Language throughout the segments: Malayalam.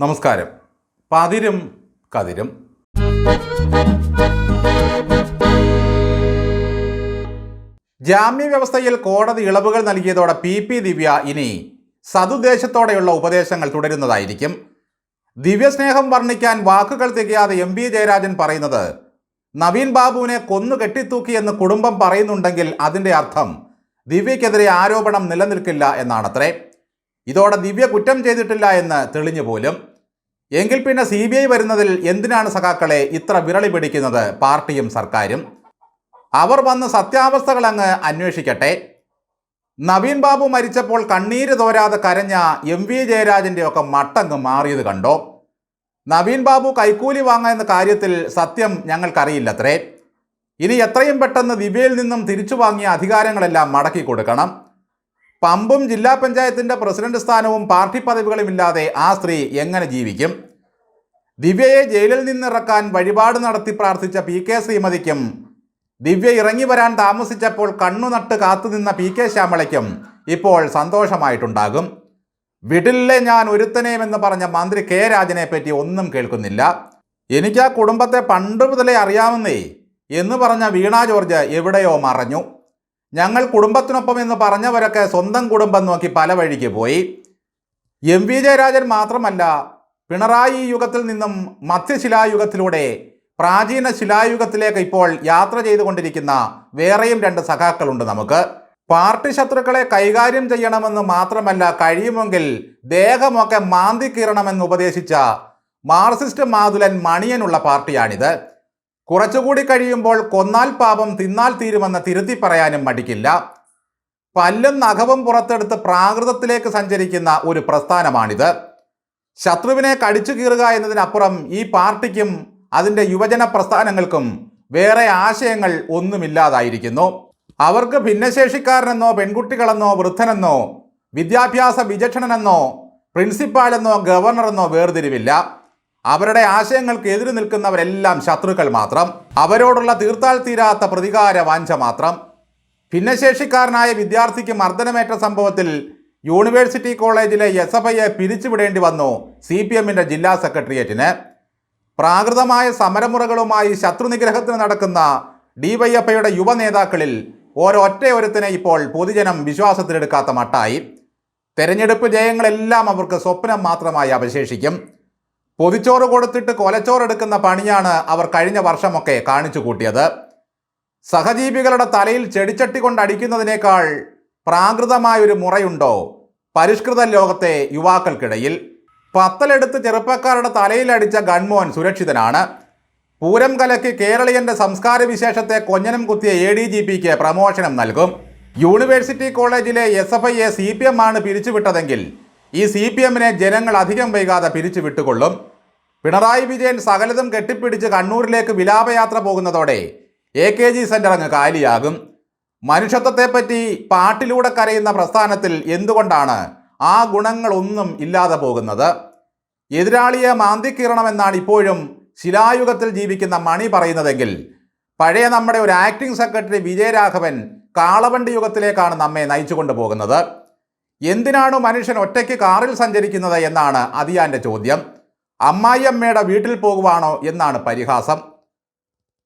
നമസ്കാരം. പതിരും കതിരും. ജാമ്യ വ്യവസ്ഥയിൽ കോടതി ഇളവുകൾ നൽകിയതോടെ പി പി ദിവ്യ ഇനി സതുദ്ദേശത്തോടെയുള്ള ഉപദേശങ്ങൾ തുടരുന്നതായിരിക്കും. ദിവ്യസ്നേഹം വർണിക്കാൻ വാക്കുകൾ തികയാതെ എം വി ജയരാജൻ പറയുന്നത് നവീൻ ബാബുവിനെ കൊന്നു കെട്ടിത്തൂക്കിയെന്ന് കുടുംബം പറയുന്നുണ്ടെങ്കിൽ അതിന്റെ അർത്ഥം ദിവ്യക്കെതിരെ ആരോപണം നിലനിൽക്കില്ല എന്നാണത്രേ. ഇതോടെ ദിവ്യ കുറ്റം ചെയ്തിട്ടില്ല എന്ന് തെളിഞ്ഞു പോലും എങ്കിൽ പിന്നെ സി ബി ഐ വരുന്നതിൽ എന്തിനാണ് സഖാക്കളെ ഇത്ര വിരളി പിടിക്കുന്നത് പാർട്ടിയും സർക്കാരും? അവർ വന്ന് സത്യാവസ്ഥകൾ അങ്ങ് അന്വേഷിക്കട്ടെ. നവീൻ ബാബു മരിച്ചപ്പോൾ കണ്ണീര് തോരാതെ കരഞ്ഞ എം വി ജയരാജന്റെ ഒക്കെ മട്ടങ്ങ് മാറിയത് കണ്ടോ? നവീൻ ബാബു കൈക്കൂലി വാങ്ങുന്ന കാര്യത്തിൽ സത്യം ഞങ്ങൾക്കറിയില്ലത്രേ. ഇനി എത്രയും പെട്ടെന്ന് ദിവ്യയിൽ നിന്നും തിരിച്ചു വാങ്ങിയ അധികാരങ്ങളെല്ലാം മടക്കി കൊടുക്കണം. പമ്പും ജില്ലാ പഞ്ചായത്തിന്റെ പ്രസിഡന്റ് സ്ഥാനവും പാർട്ടി പദവികളുമില്ലാതെ ആ സ്ത്രീ എങ്ങനെ ജീവിക്കും? ദിവ്യയെ ജയിലിൽ നിന്നിറക്കാൻ വഴിപാട് നടത്തി പ്രാർത്ഥിച്ച പി കെ ശ്രീമതിക്കും ദിവ്യ ഇറങ്ങി വരാൻ താമസിച്ചപ്പോൾ കണ്ണുനട്ട് കാത്തുനിന്ന പി കെ ശ്യാമളയ്ക്കും ഇപ്പോൾ സന്തോഷമായിട്ടുണ്ടാകും. വിടില്ലേ ഞാൻ ഒരുത്തനെയുമെന്ന് പറഞ്ഞ മന്ത്രി കെ രാജനെ പറ്റി ഒന്നും കേൾക്കുന്നില്ല. എനിക്ക് ആ കുടുംബത്തെ പണ്ട് മുതലേ അറിയാമെന്നേ എന്ന് പറഞ്ഞ വീണ ജോർജ് എവിടെയോ മറഞ്ഞു. ഞങ്ങൾ കുടുംബത്തിനൊപ്പം എന്ന് പറഞ്ഞവരൊക്കെ സ്വന്തം കുടുംബം നോക്കി പല വഴിക്ക് പോയി. എം വി ജയരാജൻ മാത്രമല്ല പിണറായി യുഗത്തിൽ നിന്നും മധ്യശിലായുഗത്തിലൂടെ പ്രാചീന ശിലായുഗത്തിലേക്ക് ഇപ്പോൾ യാത്ര ചെയ്തുകൊണ്ടിരിക്കുന്ന വേറെയും രണ്ട് സഖാക്കളുണ്ട് നമുക്ക്. പാർട്ടി ശത്രുക്കളെ കൈകാര്യം ചെയ്യണമെന്ന് മാത്രമല്ല കഴിയുമെങ്കിൽ ദേഹമൊക്കെ മാന്തി കീറണമെന്ന് ഉപദേശിച്ച മാർസിസ്റ്റ് മാതുലൻ മണിയനുള്ള പാർട്ടിയാണിത്. കുറച്ചുകൂടി കഴിയുമ്പോൾ കൊന്നാൽ പാപം തിന്നാൽ തീരുമെന്ന് തിരുത്തി പറയാനും മടിക്കില്ല. പല്ലും നഖവും പുറത്തെടുത്ത് പ്രാകൃതത്തിലേക്ക് സഞ്ചരിക്കുന്ന ഒരു പ്രസ്ഥാനമാണിത്. ശത്രുവിനെ കടിച്ചു കീറുക എന്നതിനപ്പുറം ഈ പാർട്ടിക്കും അതിന്റെ യുവജന പ്രസ്ഥാനങ്ങൾക്കും വേറെ ആശയങ്ങൾ ഒന്നുമില്ലാതായിരിക്കുന്നു. അവർക്ക് ഭിന്നശേഷിക്കാരനെന്നോ പെൺകുട്ടികളെന്നോ വൃദ്ധനെന്നോ വിദ്യാഭ്യാസ വിചക്ഷണനെന്നോ പ്രിൻസിപ്പാളെന്നോ ഗവർണറെന്നോ വേർതിരിവില്ല. അവരുടെ ആശയങ്ങൾക്ക് എതിരു നിൽക്കുന്നവരെല്ലാം ശത്രുക്കൾ മാത്രം. അവരോടുള്ള തീർത്താൽ തീരാത്ത പ്രതികാര വാഞ്ച മാത്രം. ഭിന്നശേഷിക്കാരനായ വിദ്യാർത്ഥിക്ക് മർദ്ദനമേറ്റ സംഭവത്തിൽ യൂണിവേഴ്സിറ്റി കോളേജിലെ എസ് എഫ് ഐയെ പിരിച്ചുവിടേണ്ടി വന്നു സി പി എമ്മിന്റെ ജില്ലാ സെക്രട്ടേറിയറ്റിന്. പ്രാകൃതമായ സമരമുറകളുമായി ശത്രുനിഗ്രഹത്തിന് നടക്കുന്ന ഡിവൈഎഫ്ഐയുടെ യുവ നേതാക്കളിൽ ഓരൊറ്റയൊരുത്തിനെ ഇപ്പോൾ പൊതുജനം വിശ്വാസത്തിലെടുക്കാത്ത മട്ടായി. തെരഞ്ഞെടുപ്പ് ജയങ്ങളെല്ലാം അവർക്ക് സ്വപ്നം മാത്രമായി അവശേഷിക്കും. പൊതിച്ചോറ് കൊടുത്തിട്ട് കൊലച്ചോറെടുക്കുന്ന പണിയാണ് അവർ കഴിഞ്ഞ വർഷമൊക്കെ കാണിച്ചു കൂട്ടിയത്. സഹജീവികളുടെ തലയിൽ ചെടിച്ചട്ടി കൊണ്ട് അടിക്കുന്നതിനേക്കാൾ പ്രാകൃതമായ ഒരു മുറയുണ്ടോ? പരിഷ്കൃത ലോകത്തെ യുവാക്കൾക്കിടയിൽ പത്തലെടുത്ത് ചെറുപ്പക്കാരുടെ തലയിലടിച്ച ഗൺമോൻ സുരക്ഷിതനാണ്. പൂരം കലക്ക് കേരളീയന്റെ സംസ്കാര വിശേഷത്തെ കൊഞ്ഞനം കുത്തിയ എ ഡി ജി പിക്ക് പ്രമോഷനം നൽകും. യൂണിവേഴ്സിറ്റി കോളേജിലെ എസ് എഫ് ഐയെ സി പി എം ആണ് പിരിച്ചുവിട്ടതെങ്കിൽ ഈ സി പി എമ്മിനെ ജനങ്ങൾ അധികം വൈകാതെ പിരിച്ചു വിട്ടുകൊള്ളും പിണറായി വിജയൻ സകലതും കെട്ടിപ്പിടിച്ച് കണ്ണൂരിലേക്ക് വിലാപയാത്ര പോകുന്നതോടെ എ കെ ജി സെന്റർ അങ്ങ് കാലിയാകും. മനുഷ്യത്വത്തെപ്പറ്റി പാട്ടിലൂടെ കരയുന്ന പ്രസ്ഥാനത്തിൽ എന്തുകൊണ്ടാണ് ആ ഗുണങ്ങളൊന്നും ഇല്ലാതെ പോകുന്നത്? എതിരാളിയെ മാന്തിക്കീറണമെന്നാണ് ഇപ്പോഴും ശിലായുഗത്തിൽ ജീവിക്കുന്ന മണി പറയുന്നതെങ്കിൽ പഴയ നമ്മുടെ ഒരു ആക്ടിംഗ് സെക്രട്ടറി വിജയരാഘവൻ കാളവണ്ടി യുഗത്തിലേക്കാണ് നമ്മെ നയിച്ചുകൊണ്ട് പോകുന്നത്. എന്തിനാണ് മനുഷ്യൻ ഒറ്റയ്ക്ക് കാറിൽ സഞ്ചരിക്കുന്നത് എന്നാണ് അതിയാന്റെ ചോദ്യം. അമ്മായിയമ്മയുടെ വീട്ടിൽ പോകുവാണോ എന്നാണ് പരിഹാസം.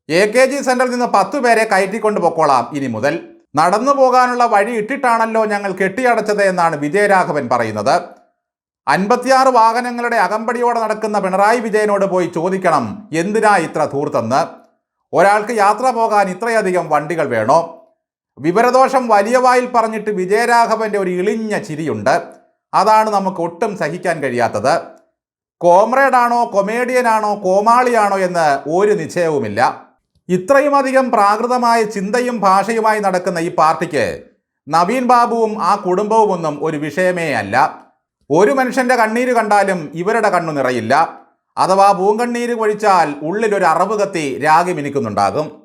എ കെ ജി സെന്ററിൽ നിന്ന് പത്തു പേരെ കയറ്റിക്കൊണ്ട് പൊക്കോളാം. ഇനി മുതൽ നടന്നു പോകാനുള്ള വഴി ഇട്ടിട്ടാണല്ലോ ഞങ്ങൾ കെട്ടിയടച്ചത് എന്നാണ് വിജയരാഘവൻ പറയുന്നത്. അൻപത്തിയാറ് വാഹനങ്ങളുടെ അകമ്പടിയോടെ നടക്കുന്ന പിണറായി വിജയനോട് പോയി ചോദിക്കണം എന്തിനാ ഇത്ര ധൂർത്തെന്ന്? ഒരാൾക്ക് യാത്ര പോകാൻ ഇത്രയധികം വണ്ടികൾ വേണോ? വിവരദോഷം വലിയ വായിൽ പറഞ്ഞിട്ട് വിജയരാഘവന്റെ ഒരു ഇളിഞ്ഞ ചിരിയുണ്ട്. അതാണ് നമുക്ക് ഒട്ടും സഹിക്കാൻ കഴിയാത്തത്. കോമ്രേഡാണോ കൊമേഡിയനാണോ കോമാളിയാണോ എന്ന് ഒരു നിശ്ചയവുമില്ല. ഇത്രയും അധികം പ്രാകൃതമായ ചിന്തയും ഭാഷയുമായി നടക്കുന്ന ഈ പാർട്ടിക്ക് നവീൻ ബാബുവും ആ കുടുംബവും ഒന്നും ഒരു വിഷയമേ അല്ല. ഒരു മനുഷ്യന്റെ കണ്ണീര് കണ്ടാലും ഇവരുടെ കണ്ണു നിറയില്ല. അഥവാ പൂങ്കണ്ണീര് കൊഴിച്ചാൽ ഉള്ളിലൊരു അറവ് കത്തി രാഗി മിനിക്കുന്നുണ്ടാകും.